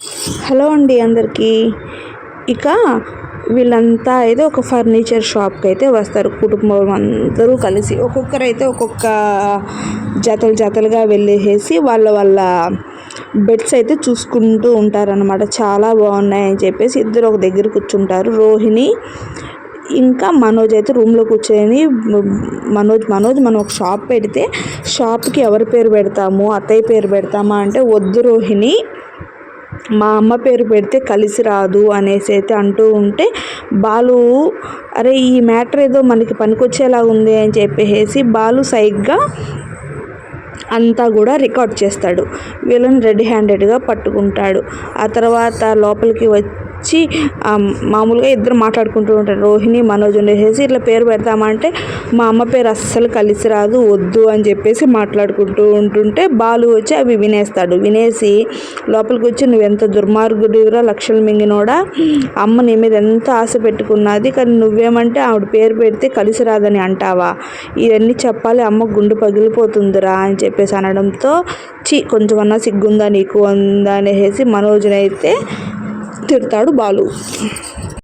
Hello అండి అందరికీ. ఇక వీళ్ళంతా అయితే ఒక ఫర్నిచర్ షాప్కి అయితే వస్తారు. కుటుంబం అందరూ కలిసి ఒక్కొక్కరు అయితే ఒక్కొక్క జతలు జతలుగా వెళ్ళేసేసి వాళ్ళ వాళ్ళ బెడ్స్ అయితే చూసుకుంటూ ఉంటారనమాట చాలా బాగున్నాయని చెప్పేసి ఇద్దరు ఒక దగ్గర కూర్చుంటారు. రోహిణి ఇంకా మనోజ్ అయితే రూమ్లో కూర్చొని మనోజ్ మనోజ్ మనం ఒక షాప్ పెడితే షాప్కి ఎవరి పేరు పెడతాము అత్తయ్య పేరు పెడతామా అంటే వద్దు రోహిణి. మా అమ్మ పేరు పెడితే కలిసి రాదు అనేసి అయితే అంటూ ఉంటే బాలు అరే ఈ మ్యాటర్ ఏదో మనకి పనికొచ్చేలా ఉంది అని చెప్పేసి బాలు సైగ్గా అంతా కూడా రికార్డ్ చేస్తాడు. వీళ్ళని రెడ్ హ్యాండెడ్గా పట్టుకుంటాడు. ఆ తర్వాత లోపలికి వచ్చి మామూలుగా ఇద్దరు మాట్లాడుకుంటూ ఉంటారు. రోహిణి మనోజ్ ఉండేసేసి ఇట్లా పేరు పెడతామంటే మా అమ్మ పేరు అస్సలు కలిసి రాదు వద్దు అని చెప్పేసి మాట్లాడుకుంటూ ఉంటుంటే బాలు వచ్చి అవి వినేస్తాడు. వినేసి లోపలికి వచ్చి నువ్వు ఎంత దుర్మార్గుడివిరా లక్షలు మింగినోడా? అమ్మ నీ మీద ఎంత ఆశ పెట్టుకున్నది? కానీ నువ్వేమంటే ఆవిడ పేరు పెడితే కలిసి రాదని అంటావా? ఇవన్నీ చెప్పాలి అమ్మ గుండు పగిలిపోతుందిరా అని చెప్పేసి అనడంతో చి కొంచెమన్నా సిగ్గుందా నీకు? ఉందా అనేసి మనోజ్ని అయితే తిడతాడు బాలు.